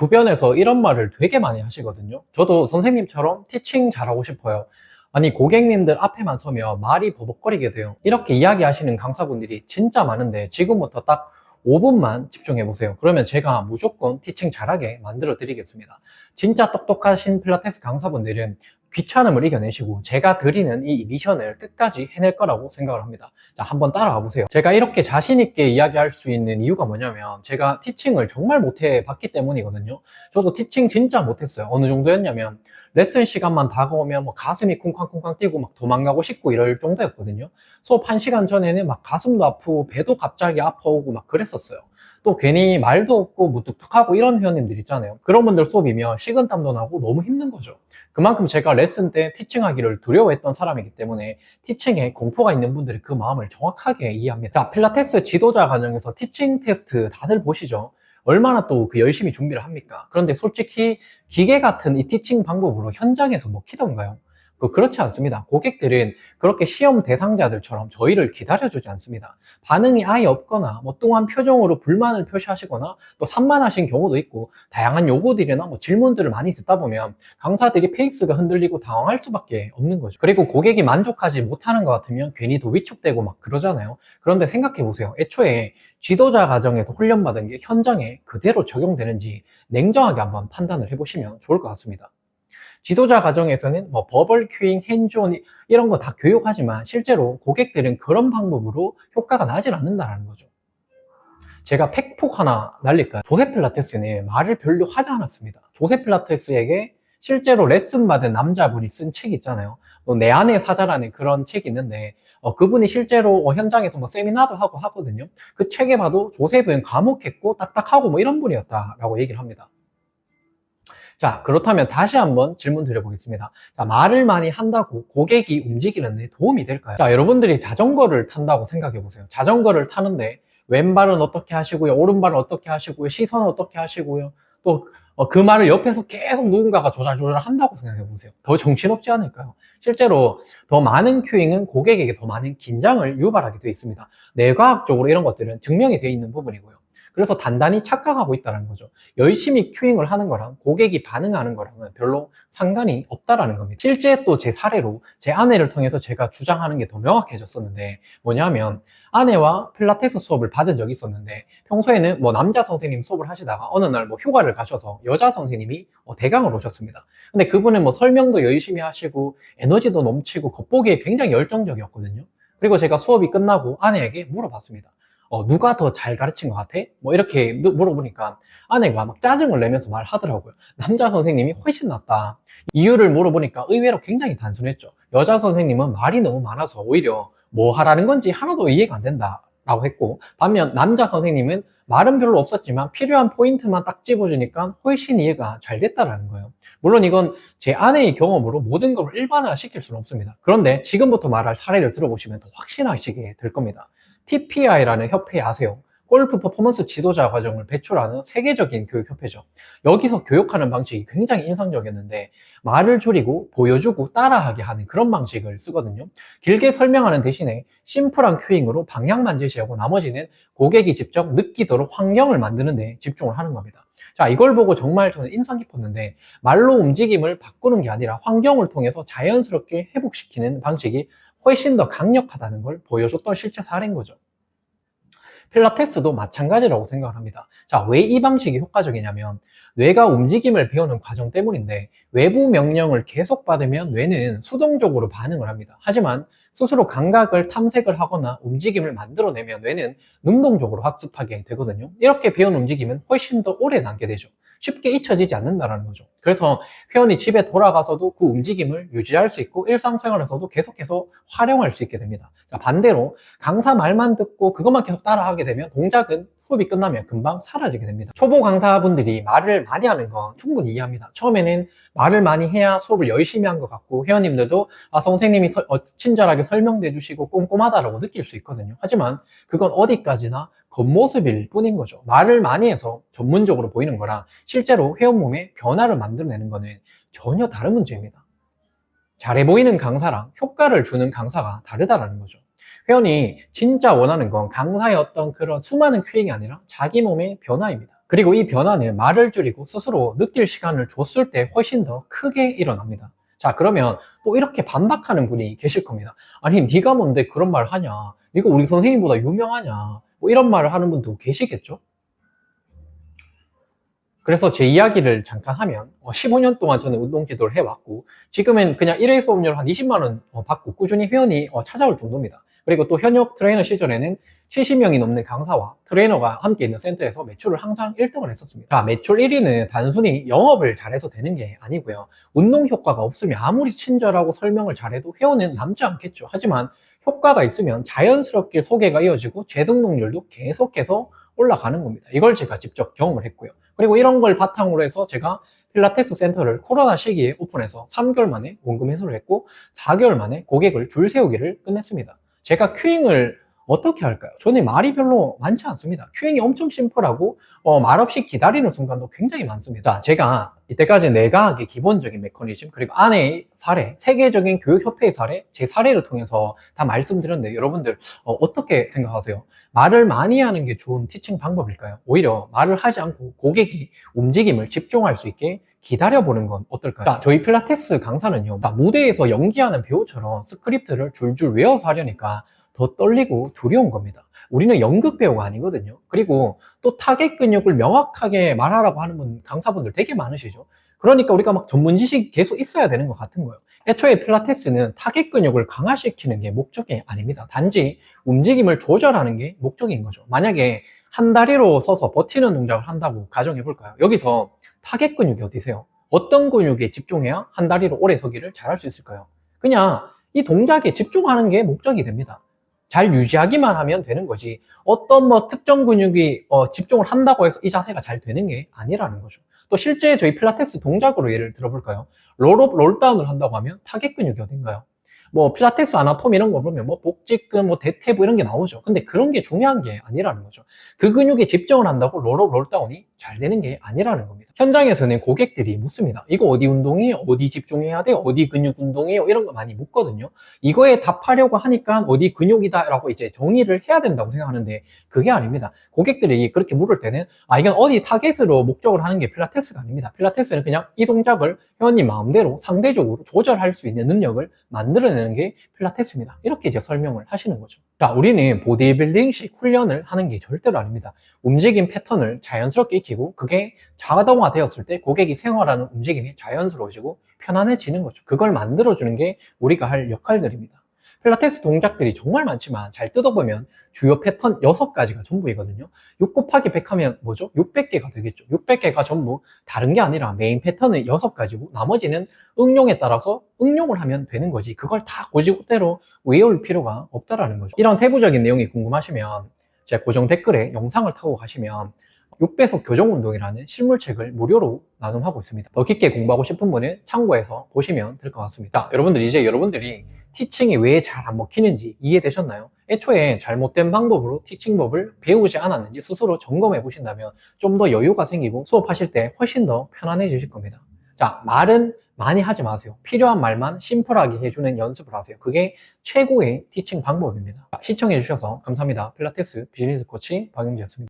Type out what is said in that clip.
주변에서 이런 말을 되게 많이 하시거든요. 저도 선생님처럼 티칭 잘하고 싶어요. 아니, 고객님들 앞에만 서면 말이 버벅거리게 돼요. 이렇게 이야기하시는 강사분들이 진짜 많은데 지금부터 딱 5분만 집중해 보세요. 그러면 제가 무조건 티칭 잘하게 만들어 드리겠습니다. 진짜 똑똑하신 필라테스 강사분들은 귀찮음을 이겨내시고 제가 드리는 이 미션을 끝까지 해낼 거라고 생각을 합니다. 자, 한번 따라가 보세요. 제가 이렇게 자신있게 이야기할 수 있는 이유가 뭐냐면 제가 티칭을 정말 못해 봤기 때문이거든요. 저도 티칭 진짜 못했어요. 어느 정도였냐면 레슨 시간만 다가오면 뭐 가슴이 쿵쾅쿵쾅 뛰고 막 도망가고 싶고 이럴 정도였거든요. 수업 1시간 전에는 막 가슴도 아프고 배도 갑자기 아파오고 막 그랬었어요. 또 괜히 말도 없고 무뚝뚝하고 이런 회원님들 있잖아요. 그런 분들 수업이면 식은땀도 나고 너무 힘든 거죠. 그만큼 제가 레슨 때 티칭하기를 두려워했던 사람이기 때문에 티칭에 공포가 있는 분들이 그 마음을 정확하게 이해합니다. 자, 필라테스 지도자 과정에서 티칭 테스트 다들 보시죠. 얼마나 또 그 열심히 준비를 합니까? 그런데 솔직히 기계 같은 이 티칭 방법으로 현장에서 먹히던가요? 그 그렇지 않습니다. 고객들은 그렇게 시험 대상자들처럼 저희를 기다려주지 않습니다. 반응이 아예 없거나 뭐 뚱한 표정으로 불만을 표시하시거나 또 산만하신 경우도 있고 다양한 요구들이나 뭐 질문들을 많이 듣다 보면 강사들이 페이스가 흔들리고 당황할 수밖에 없는 거죠. 그리고 고객이 만족하지 못하는 것 같으면 괜히 더 위축되고 막 그러잖아요. 그런데 생각해 보세요. 애초에 지도자 과정에서 훈련받은 게 현장에 그대로 적용되는지 냉정하게 한번 판단을 해보시면 좋을 것 같습니다. 지도자 과정에서는 뭐 버벌 큐잉, 핸즈온 이런 거 다 교육하지만 실제로 고객들은 그런 방법으로 효과가 나질 않는다는 거죠. 제가 팩폭 하나 날릴까요? 조세 필라테스는 말을 별로 하지 않았습니다. 조세 필라테스에게 실제로 레슨 받은 남자분이 쓴 책 있잖아요. 뭐내 안의 사자라는 그런 책이 있는데 어, 그분이 실제로 어, 현장에서 뭐 세미나도 하고 하거든요. 그 책에 봐도 조셉은 과묵했고 딱딱하고 뭐 이런 분이었다라고 얘기를 합니다. 자, 그렇다면 다시 한번 질문 드려보겠습니다. 자, 말을 많이 한다고 고객이 움직이는 데 도움이 될까요? 자, 여러분들이 자전거를 탄다고 생각해 보세요. 자전거를 타는데 왼발은 어떻게 하시고요, 오른발은 어떻게 하시고요, 시선은 어떻게 하시고요, 또 그 말을 옆에서 계속 누군가가 조잘조잘 한다고 생각해 보세요. 더 정신없지 않을까요? 실제로 더 많은 큐잉은 고객에게 더 많은 긴장을 유발하게 되어 있습니다. 뇌과학적으로 이런 것들은 증명이 되어 있는 부분이고요. 그래서 단단히 착각하고 있다는 거죠. 열심히 큐잉을 하는 거랑 고객이 반응하는 거랑은 별로 상관이 없다라는 겁니다. 실제 또 제 사례로 제 아내를 통해서 제가 주장하는 게 더 명확해졌었는데 뭐냐면 아내와 필라테스 수업을 받은 적이 있었는데 평소에는 뭐 남자 선생님 수업을 하시다가 어느 날 뭐 휴가를 가셔서 여자 선생님이 어, 대강을 오셨습니다. 근데 그분은 뭐 설명도 열심히 하시고 에너지도 넘치고 겉보기에 굉장히 열정적이었거든요. 그리고 제가 수업이 끝나고 아내에게 물어봤습니다. 어, 누가 더 잘 가르친 것 같아? 뭐 이렇게 무- 물어보니까 아내가 막 짜증을 내면서 말하더라고요. 남자 선생님이 훨씬 낫다. 이유를 물어보니까 의외로 굉장히 단순했죠. 여자 선생님은 말이 너무 많아서 오히려 뭐 하라는 건지 하나도 이해가 안 된다. 라고 했고 반면 남자 선생님은 말은 별로 없었지만 필요한 포인트만 딱 집어주니까 훨씬 이해가 잘 됐다라는 거예요. 물론 이건 제 아내의 경험으로 모든 걸 일반화 시킬 수는 없습니다. 그런데 지금부터 말할 사례를 들어보시면 더 확신하시게 될 겁니다. TPI라는 협회 아세요? 골프 퍼포먼스 지도자 과정을 배출하는 세계적인 교육협회죠. 여기서 교육하는 방식이 굉장히 인상적이었는데 말을 줄이고 보여주고 따라하게 하는 그런 방식을 쓰거든요. 길게 설명하는 대신에 심플한 큐잉으로 방향만 제시하고 나머지는 고객이 직접 느끼도록 환경을 만드는 데 집중을 하는 겁니다. 자, 이걸 보고 정말 저는 인상 깊었는데 말로 움직임을 바꾸는 게 아니라 환경을 통해서 자연스럽게 회복시키는 방식이 훨씬 더 강력하다는 걸 보여줬던 실제 사례인 거죠. 필라테스도 마찬가지라고 생각을 합니다. 자, 왜 이 방식이 효과적이냐면 뇌가 움직임을 배우는 과정 때문인데 외부 명령을 계속 받으면 뇌는 수동적으로 반응을 합니다. 하지만 스스로 감각을 탐색을 하거나 움직임을 만들어내면 뇌는 능동적으로 학습하게 되거든요. 이렇게 배운 움직임은 훨씬 더 오래 남게 되죠. 쉽게 잊혀지지 않는다는 거죠. 그래서 회원이 집에 돌아가서도 그 움직임을 유지할 수 있고 일상생활에서도 계속해서 활용할 수 있게 됩니다. 자, 반대로 강사 말만 듣고 그것만 계속 따라하게 되면 동작은 수업이 끝나면 금방 사라지게 됩니다. 초보 강사분들이 말을 많이 하는 건 충분히 이해합니다. 처음에는 말을 많이 해야 수업을 열심히 한 것 같고 회원님들도 아, 선생님이 서- 어, 친절하게 설명해 주시고 꼼꼼하다라고 느낄 수 있거든요. 하지만 그건 어디까지나 겉모습일 뿐인 거죠. 말을 많이 해서 전문적으로 보이는 거랑 실제로 회원 몸에 변화를 만 들어내는 거는 전혀 다른 문제입니다. 잘해 보이는 강사랑 효과를 주는 강사가 다르다라는 거죠. 회원이 진짜 원하는 건 강사의 어떤 그런 수많은 큐잉이 아니라 자기 몸의 변화입니다. 그리고 이 변화는 말을 줄이고 스스로 느낄 시간을 줬을 때 훨씬 더 크게 일어납니다. 자, 그러면 또 이렇게 반박하는 분이 계실 겁니다. 아니, 네가 뭔데 그런 말 하냐? 네가 우리 선생님보다 유명하냐? 뭐 이런 말을 하는 분도 계시겠죠? 그래서 제 이야기를 잠깐 하면 15년 동안 저는 운동 지도를 해왔고 지금은 그냥 1회 수업료를 한 20만 원 어, 받고 꾸준히 회원이 어, 찾아올 정도입니다. 그리고 또 현역 트레이너 시절에는 70명이 넘는 강사와 트레이너가 함께 있는 센터에서 매출을 항상 1등을 했었습니다. 자, 매출 1위는 단순히 영업을 잘해서 되는 게 아니고요. 운동 효과가 없으면 아무리 친절하고 설명을 잘해도 회원은 남지 않겠죠. 하지만 효과가 있으면 자연스럽게 소개가 이어지고 재등록률도 계속해서 올라가는 겁니다. 이걸 제가 직접 경험을 했고요. 그리고 이런 걸 바탕으로 해서 제가 필라테스 센터를 코로나 시기에 오픈해서 3개월 만에 원금 회수를 했고 4개월 만에 고객을 줄 세우기를 끝냈습니다. 제가 큐잉을 어떻게 할까요? 저는 말이 별로 많지 않습니다. 큐잉이 엄청 심플하고 어, 말없이 기다리는 순간도 굉장히 많습니다. 제가 이때까지 내가하기 기본적인 메커니즘 그리고 안에 사례, 세계적인 교육협회의 사례, 제 사례를 통해서 다 말씀드렸는데 여러분들 어, 떻게 생각하세요? 말을 많이 하는 게 좋은 티칭 방법일까요? 오히려 말을 하지 않고 고객이 움직임을 집중할 수 있게 기다려보는 건 어떨까요? 자, 저희 필라테스 강사는요, 무대에서 연기하는 배우처럼 스크립트를 줄줄 외워서 하려니까 더 떨리고 두려운 겁니다. 우리는 연극 배우가 아니거든요. 그리고 또 타겟 근육을 명확하게 말하라고 하는 분, 강사분들 되게 많으시죠. 그러니까 우리가 막 전문 지식이 계속 있어야 되는 것 같은 거예요. 애초에 필라테스는 타겟 근육을 강화시키는 게 목적이 아닙니다. 단지 움직임을 조절하는 게 목적인 거죠. 만약에 한 다리로 서서 버티는 동작을 한다고 가정해 볼까요? 여기서 타겟 근육이 어디세요? 어떤 근육에 집중해야 한 다리로 오래 서기를 잘할 수 있을까요? 그냥 이 동작에 집중하는 게 목적이 됩니다. 잘 유지하기만 하면 되는 거지 어떤 뭐 특정 근육이 어, 집중을 한다고 해서 이 자세가 잘 되는 게 아니라는 거죠. 또 실제 저희 필라테스 동작으로 예를 들어볼까요? 롤업, 롤다운을 한다고 하면 타겟 근육이 어딘가요? 뭐 필라테스 아나토미 이런 거 보면 뭐 복직근, 뭐 대퇴부 이런 게 나오죠. 근데 그런 게 중요한 게 아니라는 거죠. 그 근육에 집중을 한다고 롤업, 롤다운이 잘 되는 게 아니라는 겁니다. 현장에서는 고객들이 묻습니다. 이거 어디 운동이에요? 어디 집중해야 돼요? 어디 근육 운동이에요? 이런 거 많이 묻거든요. 이거에 답하려고 하니까 어디 근육이다라고 이제 정의를 해야 된다고 생각하는데 그게 아닙니다. 고객들이 그렇게 물을 때는 아 이건 어디 타겟으로 목적을 하는 게 필라테스가 아닙니다. 필라테스는 그냥 이 동작을 회원님 마음대로 상대적으로 조절할 수 있는 능력을 만들어내는 게 필라테스입니다. 이렇게 이제 설명을 하시는 거죠. 자, 우리는 보디빌딩식 훈련을 하는 게 절대로 아닙니다. 움직임 패턴을 자연스럽게 익히고 그게 자동화 되었을 때 고객이 생활하는 움직임이 자연스러워지고 편안해지는 거죠. 그걸 만들어주는 게 우리가 할 역할들입니다. 필라테스 동작들이 정말 많지만 잘 뜯어보면 주요 패턴 6가지가 전부이거든요. 6 곱하기 100 하면 뭐죠? 600개가 되겠죠. 600개가 전부 다른 게 아니라 메인 패턴은 6가지고 나머지는 응용에 따라서 응용을 하면 되는 거지. 그걸 다 고지고대로 외울 필요가 없다라는 거죠. 이런 세부적인 내용이 궁금하시면 제 고정 댓글에 영상을 타고 가시면 6배속 교정운동이라는 실물책을 무료로 나눔하고 있습니다. 더 깊게 공부하고 싶은 분은 참고해서 보시면 될 것 같습니다. 여러분들 이제 여러분들이 티칭이 왜 잘 안 먹히는지 이해되셨나요? 애초에 잘못된 방법으로 티칭법을 배우지 않았는지 스스로 점검해 보신다면 좀 더 여유가 생기고 수업하실 때 훨씬 더 편안해지실 겁니다. 자, 말은 많이 하지 마세요. 필요한 말만 심플하게 해주는 연습을 하세요. 그게 최고의 티칭 방법입니다. 시청해 주셔서 감사합니다. 필라테스 비즈니스 코치 박영재였습니다.